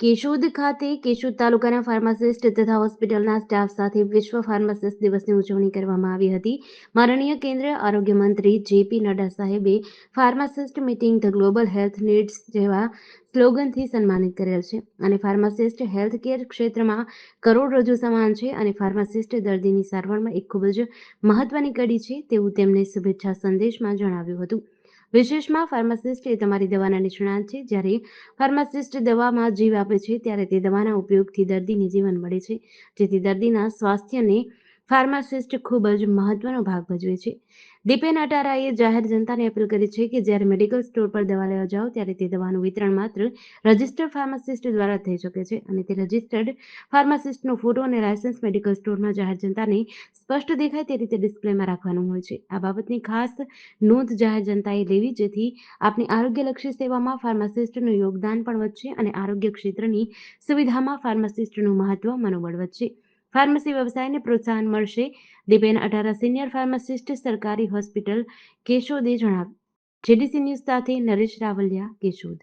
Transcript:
કેશોદ ખાતે કેશોદ તાલુકાના ફાર્માસિસ્ટ તથા હોસ્પિટલના સ્ટાફ સાથે વિશ્વ ફાર્માસિસ્ટ દિવસની ઉજવણી કરવામાં આવી હતી. માનનીય કેન્દ્રીય આરોગ્ય મંત્રી જેપી નડ્ડા સાહેબે pharmacist meeting the global health needs જેવા સ્લોગનથી સન્માનિત કરેલ છે અને ફાર્માસિસ્ટ હેલ્થ કેર ક્ષેત્રમાં કરોડરજ્જુ સમાન છે અને ફાર્માસિસ્ટ દર્દીની સારવારમાં એક ખૂબ જ મહત્વની કડી છે તેવું તેમણે શુભેચ્છા સંદેશમાં જણાવ્યું હતું. વિશેષમાં ફાર્માસિસ્ટ એ તમારી દવાના નિષ્ણાત છે. જ્યારે ફાર્માસિસ્ટ દવામાં જીવ આપે છે, ત્યારે તે દવાના ઉપયોગથી દર્દીને જીવન મળે છે. જેથી દર્દીના સ્વાસ્થ્યને ફાર્માસિસ્ટ ખૂબ જ મહત્વનો ભાગ ભજવે છે. દીપેન અટારાએ જાહેર જનતાને અપીલ કરી છે કે જ્યારે મેડિકલ સ્ટોર પર દવા લેવા જાઓ ત્યારે તે દવાનું વિતરણ માત્ર રજિસ્ટર્ડ ફાર્માસિસ્ટ દ્વારા થઈ શકે છે અને તે રજિસ્ટર્ડ ફાર્માસિસ્ટનો ફોટો અને લાયસન્સ મેડિકલ સ્ટોરમાં જાહેર જનતાને સ્પષ્ટ દેખાય તે રીતે ડિસ્પ્લેમાં રાખવાનું હોય છે. આ બાબતની ખાસ નોંધ જાહેર જનતાએ લેવી જેથી આપની આરોગ્યલક્ષી સેવામાં ફાર્માસિસ્ટનું યોગદાન પણ વધશે અને આરોગ્ય ક્ષેત્રની સુવિધામાં ફાર્માસિસ્ટનું મહત્વ મનોબળ વધશે. ફાર્મસી વ્યવસાયને પ્રોત્સાહન મળશે. દીપેન અઢારા, સિનિયર ફાર્માસિસ્ટ, સરકારી હોસ્પિટલ, કેશોદે જણાવ્યું. જેડીસી ન્યૂઝ સાથે નરેશ રાવલિયા, કેશોદ.